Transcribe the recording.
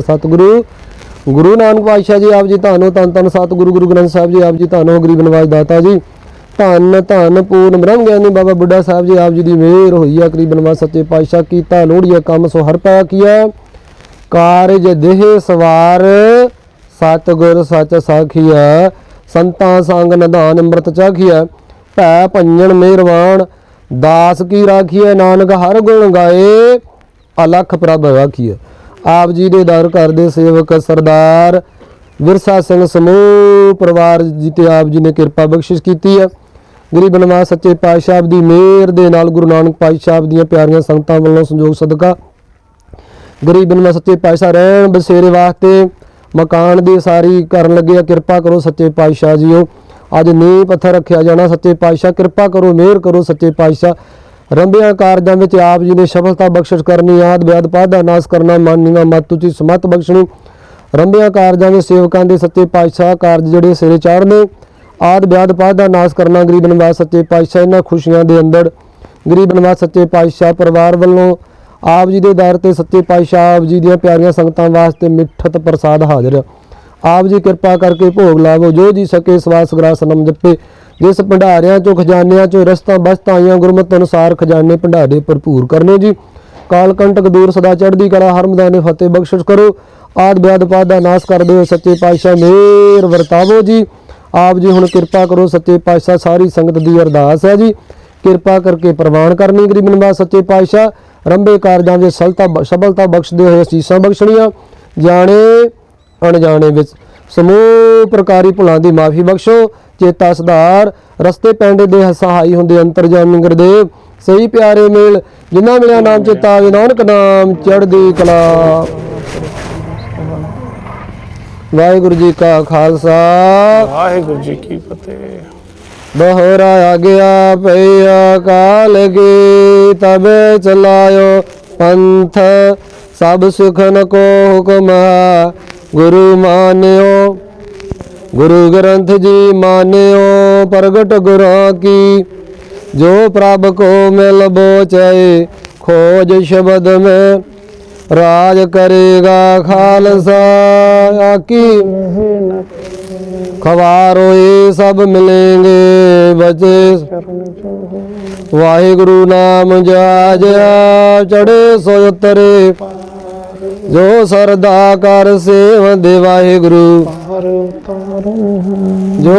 ਸਤਿਗੁਰੂ, ਗੁਰੂ ਨਾਨਕ ਪਾਤਸ਼ਾਹ ਜੀ, ਆਪ ਜੀ ਧੰਨ ਧੰਨ ਧੰਨ ਸਤਿਗੁਰੂ ਗੁਰੂ ਗ੍ਰੰਥ ਸਾਹਿਬ ਜੀ, ਆਪ ਜੀ ਧੰਨ ਗਰੀਬ ਨਵਾਜ ਦਾਤਾ ਜੀ। ਧੰਨ ਧੰਨ, ਪੂਰਨ ਬ੍ਰਹਮ ਗਿਆਨੀ ਬਾਬਾ ਬੁੱਢਾ ਸਾਹਿਬ ਜੀ, ਆਪ ਜੀ ਦੀ ਮਿਹਰ ਹੋਈ ਆ, ਗਰੀਬ ਨਵਾਜ ਸੱਚੇ ਪਾਤਸ਼ਾਹ ਕੀਤਾ ਲੋੜੀਆ ਕੰਮ ਸੋ ਹਰ ਪਾ ਕੀਆ। ਕਾਰਜ ਦੇਹ ਸਵਾਰ, ਸਤਿਗੁਰ ਸੱਚ ਸਾਖੀਆ, ਸੰਤਾਂ ਸੰਗ ਨਿਧਾਨ ਅੰਮ੍ਰਿਤ ਚਾਖੀਆ। ਭੈ ਭੰਜਨ ਮਿਹਰਵਾਨ ਦਾਸ ਕੀ ਰਾਖੀਐ, ਨਾਨਕ ਹਰ ਗੁਣ ਗਾਏ, ਅਲਖ ਪ੍ਰਭ ਰਾਖੀਐ ਆਪ ਜੀ ਦੇ ਦਰ ਘਰ ਦੇ ਸੇਵਕ ਸਰਦਾਰ ਵਿਰਸਾ ਸਿੰਘ ਸਮੂਹ ਪਰਿਵਾਰ ਜੀ ਤੇ ਆਪ ਜੀ ਨੇ ਕਿਰਪਾ ਬਖਸ਼ਿਸ਼ ਕੀਤੀ ਹੈ। ਗਰੀਬ ਨਵਾਜ਼ ਸੱਚੇ ਪਾਤਸ਼ਾਹ ਦੀ ਮਿਹਰ ਦੇ ਨਾਲ ਗੁਰੂ ਨਾਨਕ ਪਾਤਸ਼ਾਹ ਦੀਆਂ ਪਿਆਰੀਆਂ ਸੰਗਤਾਂ ਵੱਲੋਂ ਸੰਯੋਗ ਸਦਕਾ ਗਰੀਬ ਨੂੰ ਸੱਚੇ ਪਾਤਸ਼ਾਹ ਰਹਿਣ ਬਸੇਰੇ ਵਾਸਤੇ ਮਕਾਨ ਦੀ ਸਾਰੀ ਕਰਨ ਲੱਗੇ ਆ। ਕਿਰਪਾ ਕਰੋ ਸੱਚੇ ਪਾਤਸ਼ਾਹ ਜੀਓ। ਅੱਜ ਨੀਂਹ ਪੱਥਰ ਰੱਖਿਆ ਜਾਣਾ ਸੱਚੇ ਪਾਤਸ਼ਾਹ। ਕਿਰਪਾ ਕਰੋ, ਮਿਹਰ ਕਰੋ ਸੱਚੇ ਪਾਤਸ਼ਾਹ। ਰੰਭਿਆਂ ਕਾਰਜਾਂ ਵਿੱਚ ਆਪ ਜੀ ਨੇ ਸਫਲਤਾ ਬਖਸ਼ਿਸ਼ ਕਰਨੀ, ਆਦ ਬਿਆਦ ਪਾਦਾ ਨਾਸ ਕਰਨਾ ਮਾਨੀਆਂ ਮਤ। ਉਚੀ ਸਮਤ ਬਖਸ਼ਣੀ। ਰੰਭਿਆਂ ਕਾਰਜਾਂ ਵਿੱਚ ਸੇਵਕਾਂ ਦੇ ਸੱਚੇ ਪਾਤਸ਼ਾਹ ਕਾਰਜ ਜਿਹੜੇ ਸਿਰੇ ਚਾੜਨੇ ਆਦ ਬਿਆਦ ਪਾਦਾ ਨਾਸ ਕਰਨਾ ਗਰੀਬ ਨਿਵਾਸ ਸੱਚੇ ਪਾਤਸ਼ਾਹ ਇਹਨਾਂ ਖੁਸ਼ੀਆਂ ਦੇ ਅੰਦਰ। ਗਰੀਬ ਨਿਵਾਸ ਸੱਚੇ ਪਾਤਸ਼ਾਹ ਪਰਿਵਾਰ ਵੱਲੋਂ ਆਪ ਜੀ ਦੇ ਦਰ ਤੇ ਸੱਚੇ ਪਾਤਸ਼ਾਹ ਆਪ ਜੀ ਦੀਆਂ ਪਿਆਰੀਆਂ ਸੰਗਤਾਂ ਵਾਸਤੇ ਮਿੱਠਤ ਪ੍ਰਸਾਦ ਹਾਜ਼ਰ ਆਪ ਜੀ ਕਿਰਪਾ ਕਰਕੇ ਭੋਗ ਲਾਵੋ, ਜੋ ਜੀ ਸਕੇ ਸਵਾਸ ਗ੍ਰਾਸ ਨਮ ਜਪੇ। ਜਿਸ ਭੰਡਾਰਿਆਂ ਚੋਂ ਖਜ਼ਾਨਿਆਂ ਚੋਂ ਰਸਤਾ ਬਸਤਾਂ ਆਈਆਂ ਗੁਰਮਤਿ ਅਨੁਸਾਰ ਖਜ਼ਾਨੇ ਭੰਡਾਰੇ ਭਰਪੂਰ ਕਰਨੇ ਜੀ। ਕਾਲਕੰਟਕ ਦੂਰ ਸਦਾ ਚੜ੍ਹਦੀ ਕਲਾ ਹਰਮਦਾਨੇ ਫਤਿਹ ਬਖਸ਼ਿਸ਼ ਕਰੋ। ਆਦ ਬਿਆਦ ਪਾਦ ਦਾ ਨਾਸ ਕਰ ਦਿਓ ਸੱਚੇ ਪਾਤਸ਼ਾਹ, ਮੇਰ ਵਰਤਾਵੋ ਜੀ। ਆਪ ਜੀ ਹੁਣ ਕਿਰਪਾ ਕਰੋ ਸੱਚੇ ਪਾਤਸ਼ਾਹ, ਸਾਰੀ ਸੰਗਤ ਦੀ ਅਰਦਾਸ ਹੈ ਜੀ। ਕਿਰਪਾ ਕਰਕੇ ਪ੍ਰਵਾਨ ਕਰਨੀ ਗਰੀਬ ਨਿਵਾਸ ਸੱਚੇ ਪਾਤਸ਼ਾਹ। ਰੰਭੇ ਕਾਰਜਾਂ ਵਿੱਚ ਸਲਤਾ ਸਫਲਤਾ ਬਖਸ਼ਦੇ ਹੋਏ ਅਸੀਸਾਂ ਬਖਸ਼ਣੀਆਂ। ਜਾਣੇ ਅਣਜਾਣੇ ਵਿੱਚ ਸਮੂਹ ਪ੍ਰਕਾਰੀ ਭੁਲਾਂ ਦੀ ਮਾਫੀ ਬਖਸ਼ੋ ਚੇਤਾ ਸੁਧਾਰ ਰਸਤੇ ਪੈਂਡੇ ਦੇ ਸਹਾਈ ਹੁੰਦੇ ਅੰਤਰਜਾਮੀ ਗੁਰਦੇਵ ਸਹੀ ਪਿਆਰੇ ਮੇਲ ਜਿਨ੍ਹਾਂ ਮਿਲਿਆ ਨਾਮ ਚੇਤਾ ਆਵੇ ਨਾਨਕ ਨਾਮ ਚੜ੍ਹਦੀ ਕਲਾ। ਵਾਹਿਗੁਰੂ ਜੀ ਕਾ ਖਾਲਸਾ। ਵਾਹਿਗੁਰੂ ਜੀ ਕੀ ਫਤਿਹ। ਬਹਰਾ ਆ ਗਿਆ ਪਈਆ ਕਾਲ ਕੀ ਤਬੇ ਚਲਾਇਓ ਪੰਥ। ਸਭ ਸੁਖਨ ਕੋ ਹੁਕਮ ਗੁਰੂ ਮਾਨਿਓ ਗੁਰੂ ਗ੍ਰੰਥ ਜੀ ਮਾਨਿਓ, ਪ੍ਰਗਟ ਗੁਰਾਂ ਕੀ। ਜੋ ਪ੍ਰਭ ਕੋ ਮਿਲ ਬੋਚੈ, ਖੋਜ ਸ਼ਬਦ ਮੈਂ। ਰਾਜ ਕਰੇਗਾ ਖਾਲਸਾ ਆਕੀ ਖਵਾਰੋ ਇਹ ਸਭ ਮਿਲेंगे ਬਚੇ। ਵਾਹਿਗੁਰੂ ਨਾਮ ਜਾਜਿਆ ਚੜੇ ਸੋ ਉਤਰੇ। ਜੋ ਸਰਦਾ ਕਰ ਸੇਵ ਦੇ ਵਾਹਿਗੁਰੂ। ಪರಂತರು ಜೋ